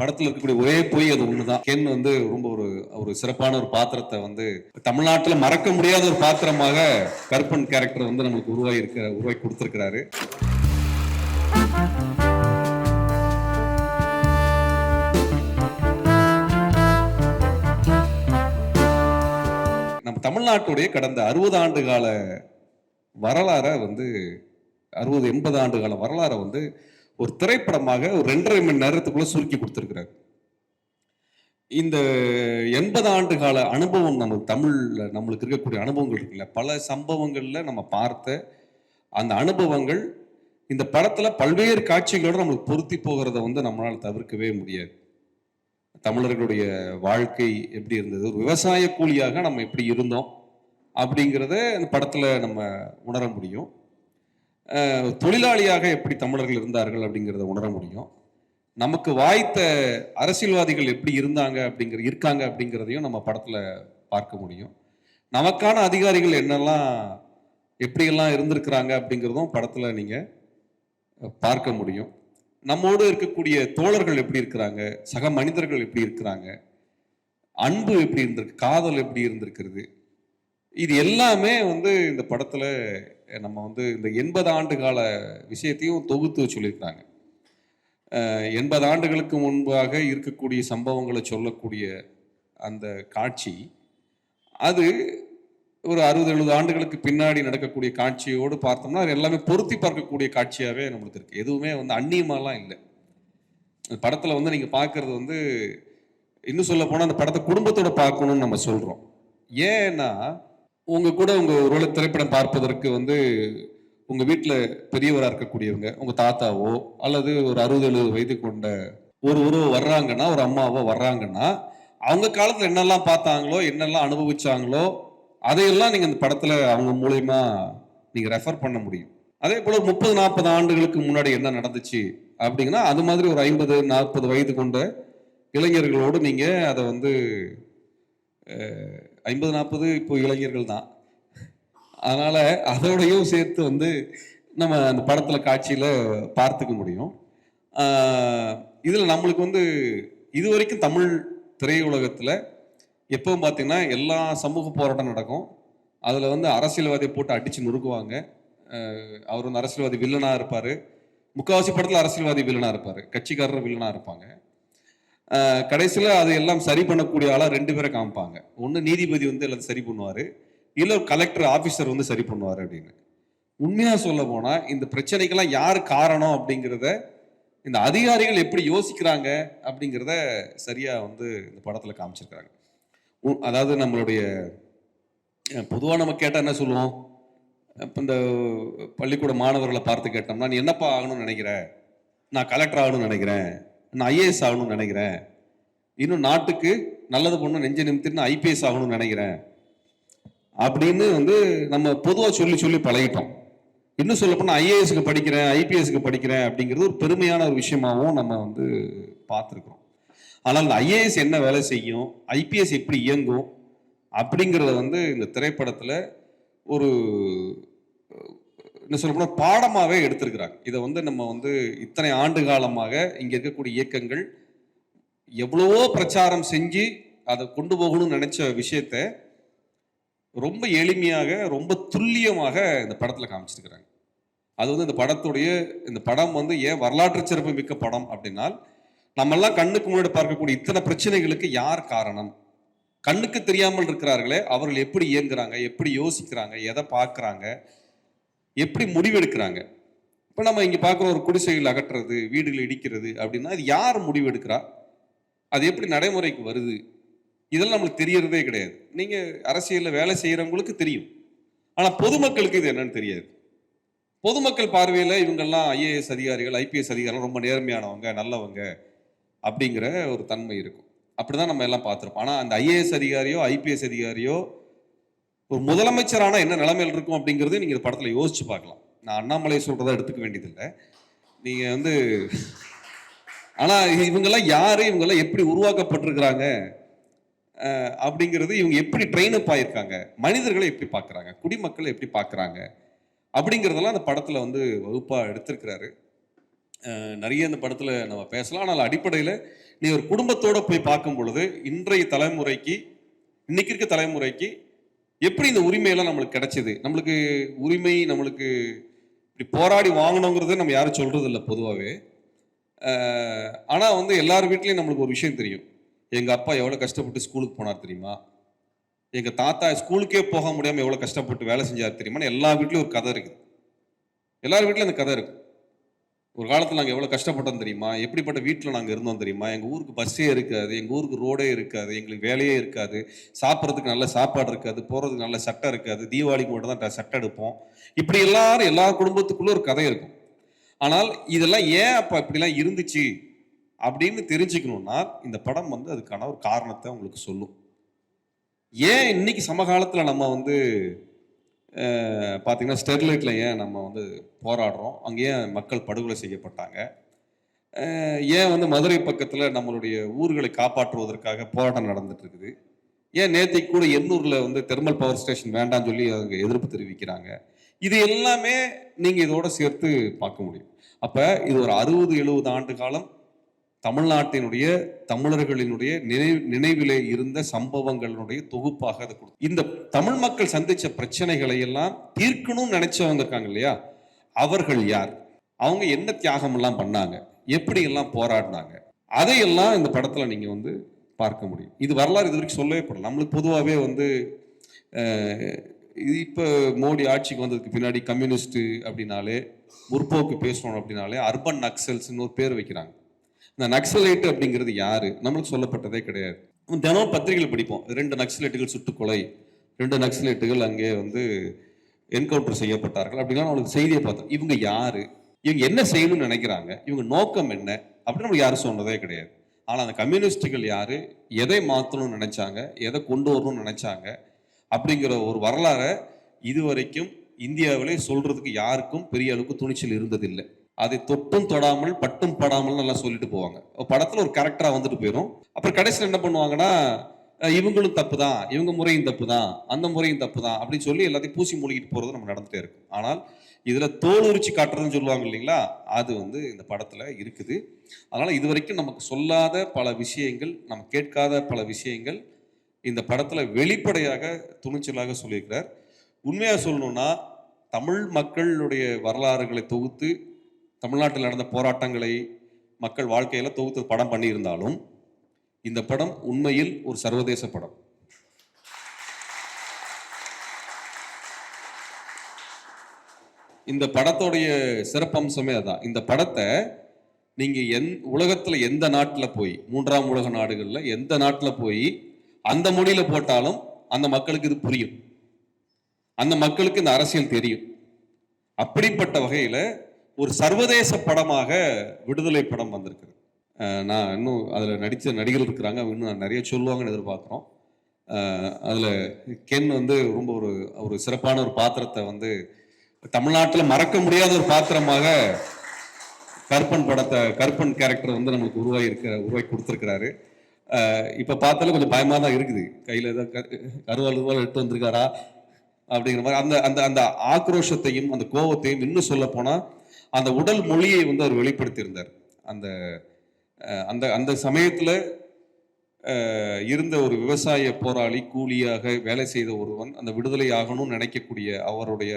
படத்துல இருக்கக்கூடிய ஒரே பொய் அது ஒண்ணுதான். கென் வந்து ரொம்ப ஒரு ஒரு சிறப்பான ஒரு பாத்திரத்தை வந்து தமிழ்நாட்டுல மறக்க முடியாத ஒரு பாத்திரமாக கருப்பன் கேரக்டர் வந்து நம்மளுக்கு உருவாகி இருக்க உருவாக்கி கொடுத்திருக்கிறாரு. நம்ம தமிழ்நாட்டுடைய கடந்த அறுபது ஆண்டு கால வரலாறை வந்து அறுபது எண்பது ஆண்டு கால வரலாறை வந்து ஒரு திரைப்படமாக ஒரு ரெண்டரை மணி நேரத்துக்குள்ள சுருக்கி கொடுத்துருக்கிறார். இந்த எண்பது ஆண்டு கால அனுபவம் நம்ம தமிழில் நம்மளுக்கு இருக்கக்கூடிய அனுபவங்கள் இருக்குல்ல பல சம்பவங்களில் நம்ம பார்த்த அந்த அனுபவங்கள் இந்த படத்தில் பல்வேறு காட்சிகளோட நம்மளுக்கு பொருத்தி போகிறத வந்து நம்மளால் தவிர்க்கவே முடியாது. தமிழர்களுடைய வாழ்க்கை எப்படி இருந்தது ஒரு விவசாய கூலியாக நம்ம எப்படி இருந்தோம் அப்படிங்கிறத இந்த படத்தில் நம்ம உணர முடியும். தொழிலாளியாக எப்படி தமிழர்கள் இருந்தார்கள் அப்படிங்கிறத உணர முடியும். நமக்கு வாய்த்த அரசியல்வாதிகள் எப்படி இருந்தாங்க அப்படிங்கிற இருக்காங்க அப்படிங்கிறதையும் நம்ம படத்தில் பார்க்க முடியும். நமக்கான அதிகாரிகள் என்னெல்லாம் எப்படியெல்லாம் இருந்திருக்கிறாங்க அப்படிங்கிறதும் படத்தில் நீங்கள் பார்க்க முடியும். நம்மோடு இருக்கக்கூடிய தோழர்கள் எப்படி இருக்கிறாங்க? சக மனிதர்கள் எப்படி இருக்கிறாங்க? அன்பு எப்படி இருந்திருக்கு? காதல் எப்படி இருந்திருக்கிறது? இது எல்லாமே வந்து இந்த படத்தில் நம்ம வந்து இந்த எண்பது ஆண்டு கால விஷயத்தையும் தொகுத்து சொல்லியிருக்காங்க எண்பது ஆண்டுகளுக்கு முன்பாக இருக்கக்கூடிய சம்பவங்களை சொல்லக்கூடிய அந்த காட்சி அது ஒரு அறுபது எழுபது ஆண்டுகளுக்கு பின்னாடி நடக்கக்கூடிய காட்சியோடு பார்த்தோம்னா அது எல்லாமே பொருத்தி பார்க்கக்கூடிய காட்சியாகவே நம்மளுக்கு இருக்கு. எதுவுமே வந்து அந்நியமாலாம் இல்லை. அந்த படத்தில் வந்து நீங்கள் பார்க்கறது வந்து இன்னும் சொல்ல போனால் அந்த படத்தை குடும்பத்தோட பார்க்கணும்னு நம்ம சொல்கிறோம் ஏன்னா உங்க கூட உங்க ஒருவேளை திரைப்படம் பார்ப்பதற்கு வந்து உங்க வீட்டில் பெரியவராக இருக்கக்கூடியவங்க உங்க தாத்தாவோ அல்லது ஒரு அறுபது எழுபது வயது கொண்ட ஒரு உறவு வர்றாங்கன்னா ஒரு அம்மாவோ வர்றாங்கன்னா அவங்க காலத்துல என்னெல்லாம் பார்த்தாங்களோ என்னெல்லாம் அனுபவிச்சாங்களோ அதையெல்லாம் நீங்க இந்த படத்துல அவங்க மூலயமா நீங்க ரெஃபர் பண்ண முடியும். அதே போல முப்பது நாற்பது ஆண்டுகளுக்கு முன்னாடி என்ன நடந்துச்சு அப்படிங்கன்னா அது மாதிரி ஒரு ஐம்பது நாற்பது வயது கொண்ட இளைஞர்களோடு நீங்க அதை வந்து ஐம்பது நாற்பது இப்போ இளைஞர்கள் தான். அதனால் அதோடையும் சேர்த்து வந்து நம்ம அந்த படத்தில் காட்சியில் பார்த்துக்க முடியும். இதில் நம்மளுக்கு வந்து இது வரைக்கும் தமிழ் திரையுலகத்தில் எப்பவும் பார்த்தீங்கன்னா எல்லா சமூக போராட்டம் நடக்கும். அதில் வந்து அரசியல்வாதியை போட்டு அடித்து நொறுக்குவாங்க. அவர் வந்து அரசியல்வாதி வில்லனாக இருப்பார். முக்காவாசி படத்தில் அரசியல்வாதி வில்லனாக இருப்பார். கட்சிக்காரர் வில்லனாக இருப்பாங்க. கடைசியில் அது எல்லாம் சரி பண்ணக்கூடிய ஆளாக ரெண்டு பேரை காமிப்பாங்க. ஒன்று நீதிபதி வந்து எல்லாம் சரி பண்ணுவார். இல்லை கலெக்டர் ஆஃபீஸர் வந்து சரி பண்ணுவார் அப்படின்னு. உண்மையாக சொல்ல போனால் இந்த பிரச்சனைக்கெல்லாம் யார் காரணம் அப்படிங்கிறத இந்த அதிகாரிகள் எப்படி யோசிக்கிறாங்க அப்படிங்கிறத சரியாக வந்து இந்த படத்தில் காமிச்சிருக்கிறாங்க. உ- அதாவது நம்மளுடைய பொதுவாக நம்ம கேட்டால் என்ன சொல்லுவோம்? இப்போ இந்த பள்ளிக்கூட மாணவர்களை பார்த்து கேட்டோம்னா நீ என்னப்பா ஆகணும்னு நினைக்கிற? நான் கலெக்டர் ஆகணும்னு நினைக்கிறேன். நான் ஐஏஎஸ் ஆகணும்னு நினைக்கிறேன். இன்னும் நாட்டுக்கு நல்லது பண்ணணும் நெஞ்ச நிமித்திட்டு நான் ஐபிஎஸ் ஆகணும்னு நினைக்கிறேன். அப்படின்னு வந்து நம்ம பொதுவாக சொல்லி சொல்லி பழகிட்டோம். இன்னும் சொல்ல போனால் ஐஏஎஸ்க்கு படிக்கிறேன் ஐபிஎஸ்க்கு படிக்கிறேன் அப்படிங்கிறது ஒரு பெருமையான ஒரு விஷயமாகவும் நம்ம வந்து பார்த்துருக்குறோம். ஆனால் இந்த ஐஏஎஸ் என்ன வேலை செய்யும் ஐபிஎஸ் எப்படி இயங்கும் அப்படிங்கிறத வந்து இந்த திரைப்படத்தில் ஒரு என்ன சொல்ல போனால் பாடமாகவே எடுத்திருக்கிறாங்க. இதை வந்து நம்ம வந்து இத்தனை ஆண்டு காலமாக இங்கே இருக்கக்கூடிய இயக்கங்கள் எவ்வளவோ பிரச்சாரம் செஞ்சு அதை கொண்டு போகணும்னு நினச்ச விஷயத்த ரொம்ப எளிமையாக ரொம்ப துல்லியமாக இந்த படத்தில் காமிச்சிருக்கிறாங்க. அது வந்து இந்த படத்துடைய இந்த படம் வந்து ஏன் வரலாற்று சிறப்பு மிக்க படம் அப்படின்னால் நம்மெல்லாம் கண்ணுக்கு முன்னாடி பார்க்கக்கூடிய இத்தனை பிரச்சனைகளுக்கு யார் காரணம்? கண்ணுக்கு தெரியாமல் இருக்கிறார்களே அவர்கள் எப்படி இயங்குறாங்க எப்படி யோசிக்கிறாங்க எதை பார்க்குறாங்க எப்படி முடிவெடுக்கிறாங்க? இப்போ நம்ம இங்கே பார்க்குற ஒரு குடிசைகள் அகற்றுறது வீடுகள் இடிக்கிறது அப்படின்னா அது யார் முடிவெடுக்கிறா? அது எப்படி நடைமுறைக்கு வருது? இதெல்லாம் நம்மளுக்கு தெரியறதே கிடையாது. நீங்கள் அரசியலில் வேலை செய்கிறவங்களுக்கு தெரியும். ஆனால் பொதுமக்களுக்கு இது என்னன்னு தெரியாது. பொதுமக்கள் பார்வையில் இவங்கெல்லாம் ஐஏஎஸ் அதிகாரிகள் ஐபிஎஸ் அதிகாரிகள் ரொம்ப நேர்மையானவங்க நல்லவங்க அப்படிங்கிற ஒரு தன்மை இருக்கும். அப்படிதான் நம்ம எல்லாம் பார்த்துருப்போம். ஆனால் அந்த ஐஏஎஸ் அதிகாரியோ ஐபிஎஸ் அதிகாரியோ ஒரு முதலமைச்சரான என்ன நிலைமையில் இருக்கும் அப்படிங்கிறது நீங்கள் இந்த படத்தில் யோசிச்சு பார்க்கலாம். நான் அண்ணாமலை சொல்றதை எடுத்துக்க வேண்டியதில்லை. நீங்கள் வந்து ஆனால் இவங்கெல்லாம் யாரு? இவங்கெல்லாம் எப்படி உருவாக்கப்பட்டிருக்கிறாங்க? அப்படிங்கிறது இவங்க எப்படி ட்ரெயின் அப் ஆயிருக்காங்க? மனிதர்களை எப்படி பார்க்குறாங்க? குடிமக்களை எப்படி பார்க்குறாங்க? அப்படிங்கிறதெல்லாம் அந்த படத்தில் வந்து வகுப்பாக எடுத்திருக்கிறாரு. நிறைய இந்த படத்தில் நம்ம பேசலாம். ஆனால் அடிப்படையில் நீ ஒரு குடும்பத்தோடு போய் பார்க்கும் பொழுது இன்றைய தலைமுறைக்கு இன்னைக்கு இருக்க தலைமுறைக்கு எப்படி இந்த உரிமையெல்லாம் நம்மளுக்கு கிடைச்சது? நம்மளுக்கு உரிமை நம்மளுக்கு இப்படி போராடி வாங்கணுங்கிறத நம்ம யாரும் சொல்கிறது இல்லை பொதுவாகவே ஆனால் வந்து எல்லார் வீட்லேயும் நம்மளுக்கு ஒரு விஷயம் தெரியும். எங்கள் அப்பா எவ்வளோ கஷ்டப்பட்டு ஸ்கூலுக்கு போனார் தெரியுமா? எங்கள் தாத்தா ஸ்கூலுக்கே போக முடியாமல் எவ்வளோ கஷ்டப்பட்டு வேலை செஞ்சார் தெரியுமான்னு எல்லா வீட்லேயும் ஒரு கதை இருக்குது. எல்லார் வீட்லேயும் அந்த கதை இருக்குது ஒரு காலத்தில் நாங்கள் எவ்வளோ கஷ்டப்பட்டோம் தெரியுமா? எப்படிப்பட்ட வீட்டில் நாங்கள் இருந்தோம் தெரியுமா? எங்கள் ஊருக்கு பஸ்ஸே இருக்காது எங்கள் ஊருக்கு ரோடே இருக்காது எங்களுக்கு வேலையே இருக்காது சாப்பிட்றதுக்கு நல்ல சாப்பாடு இருக்காது போகிறதுக்கு நல்ல சட்டை இருக்காது தீபாவளிக்கு மட்டும் தான் சட்டை எடுப்போம். இப்படி எல்லாரும் எல்லா குடும்பத்துக்குள்ளே ஒரு கதை இருக்கும். ஆனால் இதெல்லாம் ஏன் அப்போ இப்படிலாம் இருந்துச்சு அப்படின்னு தெரிஞ்சுக்கணும்னா இந்த படம் வந்து அதுக்கான ஒரு காரணத்தை உங்களுக்கு சொல்லும். ஏன் இன்னைக்கு சமகாலத்தில் நம்ம வந்து பார்த்தீங்கன்னா ஸ்டெர்லைட்டில் ஏன் நம்ம வந்து போராடுறோம்? அங்கே ஏன் மக்கள் படுகொலை செய்யப்பட்டாங்க. ஏன் வந்து மதுரை பக்கத்தில் நம்மளுடைய ஊர்களை காப்பாற்றுவதற்காக போராட்டம் நடந்துட்டு இருக்குது? ஏன் நேத்திக்கு கூட எண்ணூரில் வந்து தெர்மல் பவர் ஸ்டேஷன் வேண்டாம்னு சொல்லி அவங்க எதிர்ப்பு தெரிவிக்கிறாங்க? இது எல்லாமே நீங்கள் இதோட சேர்த்து பார்க்க முடியும். அப்போ இது ஒரு அறுபது எழுபது ஆண்டு காலம் தமிழ்நாட்டினுடைய தமிழர்களினுடைய நினைவு நினைவிலே இருந்த சம்பவங்களுடைய தொகுப்பாக அது கொடுக்கும் இந்த தமிழ் மக்கள் சந்திச்ச பிரச்சனைகளை எல்லாம் தீர்க்கணும்னு நினைச்சவங்க இருக்காங்க இல்லையா? அவர்கள் யார்? அவங்க என்ன தியாகம் எல்லாம் பண்ணாங்க? எப்படி எல்லாம் போராடினாங்க? அதையெல்லாம் இந்த படத்துல நீங்க வந்து பார்க்க முடியும். இது வரலாறு இது வரைக்கும் சொல்லவே படல. நம்மளுக்கு பொதுவாகவே வந்து இது இப்போ மோடி ஆட்சிக்கு வந்ததுக்கு பின்னாடி கம்யூனிஸ்ட் அப்படின்னாலே முற்போக்கு பேசணும் அப்படின்னாலே அர்பன் நக்சல்ஸ்னு ஒரு பேர் வைக்கிறாங்க. இந்த நக்சலைட் அப்படிங்கிறது யாரு? நம்மளுக்கு சொல்லப்பட்டதே கிடையாது. தினம் பத்திரிகைகள் படிப்போம். ரெண்டு நக்சலைட்டுகள் சுட்டுக்கொலை ரெண்டு நக்சலைட்டுகள் அங்கே வந்து என்கவுண்டர் செய்யப்பட்டார்கள் அப்படின்னா நம்மளுக்கு செய்தியை பார்த்தோம் இவங்க யாரு? இவங்க என்ன செய்யணும்னு நினைக்கிறாங்க? இவங்க நோக்கம் என்ன? அப்படின்னு நம்மளுக்கு யாரும் சொன்னதே கிடையாது. ஆனால் அந்த கம்யூனிஸ்டுகள் யாரு? எதை மாற்றணும்னு நினைச்சாங்க? எதை கொண்டு வரணும்னு நினைச்சாங்க? அப்படிங்கிற ஒரு வரலாறை இதுவரைக்கும் இந்தியாவிலே சொல்றதுக்கு யாருக்கும் பெரிய அளவுக்கு துணிச்சல் இருந்ததில்லை. அதை தொட்டும் தொடாமல் பட்டும் படாமல் நல்லா சொல்லிட்டு போவாங்க. படத்துல ஒரு கேரக்டரா வந்துட்டு போயிடும் அப்புறம் கடைசியில் என்ன பண்ணுவாங்கன்னா இவங்களும் தப்பு தான் இவங்க முறையும் தப்பு தான் அந்த முறையும் தப்பு தான் அப்படின்னு சொல்லி எல்லாத்தையும் பூசி மூழ்கிட்டு போறது நம்ம நடந்துட்டே இருக்கும். ஆனால் இதுல தோல் உரிச்சு காட்டுறதுன்னு சொல்லுவாங்க இல்லைங்களா அது வந்து இந்த படத்துல இருக்குது. அதனால இது வரைக்கும் நமக்கு சொல்லாத பல விஷயங்கள் நம்ம கேட்காத பல விஷயங்கள் இந்த படத்துல வெளிப்படையாக துணிச்சலாக சொல்லியிருக்கிறார். உண்மையா சொல்லணும்னா தமிழ் மக்களுடைய வரலாறுகளை தொகுத்து தமிழ்நாட்டில் நடந்த போராட்டங்களை மக்கள் வாழ்க்கையில் தொகுத்து படம் பண்ணியிருந்தாலும் இந்த படம் உண்மையில் ஒரு சர்வதேச படம். இந்த படத்தோடைய சிறப்பம்சமே அதான். இந்த படத்தை நீங்கள் எந் உலகத்தில் எந்த நாட்டில் போய் மூன்றாம் உலக நாடுகளில் எந்த நாட்டில் போய் அந்த மொழியில் போட்டாலும் அந்த மக்களுக்கு இது புரியும். அந்த மக்களுக்கு இந்த அரசியல் தெரியும். அப்படிப்பட்ட வகையில் ஒரு சர்வதேச படமாக விடுதலை படம் வந்திருக்குது. நான் இன்னும் அதில் நடித்த நடிகர்கள் இருக்கிறாங்க. அவங்க இன்னும் நிறைய சொல்லுவாங்கன்னு எதிர்பார்க்குறோம். அதில் கென் வந்து ரொம்ப ஒரு ஒரு சிறப்பான ஒரு பாத்திரத்தை வந்து தமிழ்நாட்டில் மறக்க முடியாத ஒரு பாத்திரமாக கருப்பன் படத்தை கருப்பன் கேரக்டர் வந்து நம்மளுக்கு உருவாகி இருக்க உருவாக்கி கொடுத்துருக்கிறாரு. இப்போ பார்த்தாலும் கொஞ்சம் பயமாக தான் இருக்குது. கையில் ஏதோ கருவால் அருவால் எடுத்து வந்திருக்காரா? அப்படிங்கிற மாதிரி அந்த அந்த அந்த ஆக்ரோஷத்தையும் அந்த கோபத்தையும் இன்னும் சொல்ல போனால் அந்த உடல் மொழியை வந்து அவர் வெளிப்படுத்தியிருந்தார். அந்த அந்த அந்த சமயத்தில் இருந்த ஒரு விவசாய போராளி கூலியாக வேலை செய்த ஒருவன் அந்த விடுதலை ஆகணும்னு நினைக்கக்கூடிய அவருடைய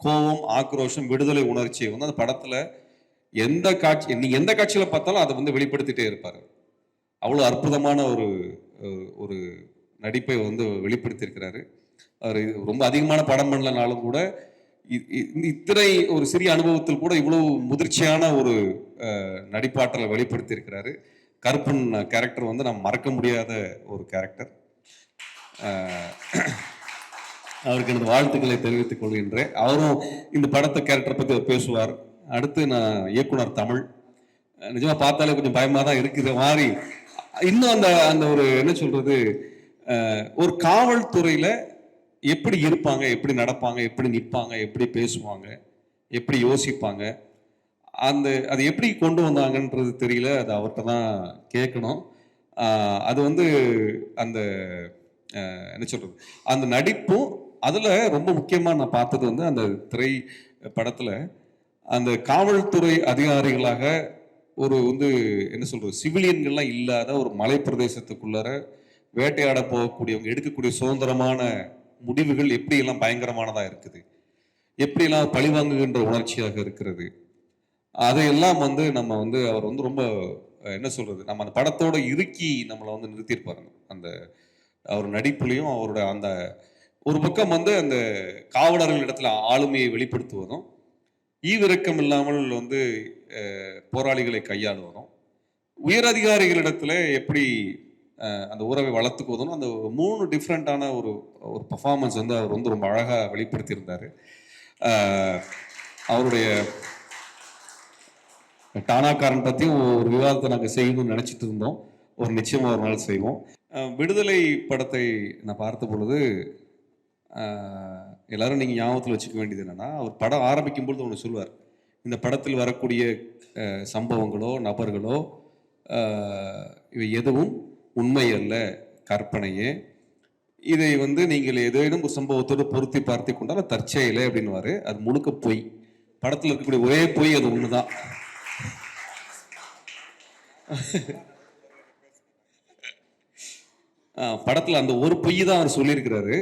கோபம் ஆக்ரோஷம் விடுதலை உணர்ச்சியை வந்து அந்த படத்தில் எந்த காட்சி நீங்கள் எந்த காட்சியில் பார்த்தாலும் அதை வந்து வெளிப்படுத்திட்டே இருப்பார். அவ்வளோ அற்புதமான ஒரு ஒரு நடிப்பை வந்து வெளிப்படுத்தியிருக்கிறாரு. அவர் ரொம்ப அதிகமான படம் பண்ணலனாலும் கூட இத்தனை ஒரு சிறிய அனுபவத்தில் கூட இவ்வளவு முதிர்ச்சியான ஒரு நடிப்பாற்றலை நடிப்பாற்றலை வெளிப்படுத்தியிருக்கிறாரு. கருப்பன் கேரக்டர் வந்து நான் மறக்க முடியாத ஒரு கேரக்டர். அவருக்கு எனது வாழ்த்துக்களை தெரிவித்துக் கொள்கின்றேன். அவரும் இந்த படத்தை கேரக்டரை பற்றி அவர் பேசுவார். அடுத்து நான் இயக்குனர் தமிழ். நிஜமாக பார்த்தாலே கொஞ்சம் பயமாக தான் இருக்குது. மாதிரி இன்னும் அந்த அந்த ஒரு என்ன சொல்கிறது ஒரு காவல்துறையில் எப்படி இருப்பாங்க எப்படி நடப்பாங்க எப்படி நிற்பாங்க எப்படி பேசுவாங்க எப்படி யோசிப்பாங்க அந்த அது எப்படி கொண்டு வந்தாங்கன்றது தெரியல அது அவர்கிட்ட தான் கேட்கணும். அது வந்து அந்த என்ன சொல்கிறது அந்த நடிப்பும் அதில் ரொம்ப முக்கியமாக நான் பார்த்தது வந்து அந்த திரை படத்தில் அந்த காவல்துறை அதிகாரிகளாக ஒரு வந்து என்ன சொல்கிறது சிவிலியன்கள்லாம் இல்லாத ஒரு மலை பிரதேசத்துக்குள்ளார வேட்டையாட போகக்கூடியவங்க எடுக்கக்கூடிய சுதந்திரமான முடிவுகள் எப்படியெல்லாம் பயங்கரமானதாக இருக்குது? எப்படியெல்லாம் பழிவாங்குகின்ற உணர்ச்சியாக இருக்கிறது? அதையெல்லாம் வந்து நம்ம வந்து அவர் வந்து ரொம்ப என்ன சொல்கிறது நம்ம அந்த படத்தோட இறுக்கி நம்மளை வந்து நிறுத்தியிருப்பாருங்க. அந்த அவர் நடிப்புலையும் அவரோட அந்த ஒரு பக்கம் வந்து அந்த காவலர்கள் இடத்துல ஆளுமையை வெளிப்படுத்துவதும் ஈவிரக்கம் இல்லாமல் வந்து போராளிகளை கையாளுவதும் உயரதிகாரிகளிடத்துல எப்படி அந்த உறவை வளர்த்துக்குவதும் அந்த மூணு டிஃப்ரெண்ட்டான ஒரு ஒரு பர்ஃபார்மன்ஸ் வந்து அவர் வந்து ரொம்ப அழகாக வெளிப்படுத்தியிருந்தார். அவருடைய டானாக்காரன் பற்றியும் ஒரு விவாதத்தை நாங்கள் செய்யணும்னு நினச்சிட்டு இருந்தோம். ஒரு நிச்சயமாக ஒரு நாள் செய்வோம். விடுதலை படத்தை நான் பார்த்த பொழுது எல்லாரும் நீங்கள் ஞாபகத்தில் வச்சுக்க வேண்டியது என்னென்னா அவர் படம் ஆரம்பிக்கும் பொழுது ஒன்று சொல்லுவார். இந்த படத்தில் வரக்கூடிய சம்பவங்களோ நபர்களோ இவை எதுவும் உண்மை அல்ல கற்பனையே. இதை வந்து நீங்கள் ஏதேனும் சம்பவத்தோடு பொருத்தி பார்த்து கொண்டால் தற்செயலே அப்படின்னுவாரு. அது முழுக்க பொய். படத்தில் இருக்கக்கூடிய ஒரே பொய் அது ஒன்று தான் படத்தில் அந்த ஒரு பொய் தான் அவர் சொல்லியிருக்கிறாரு.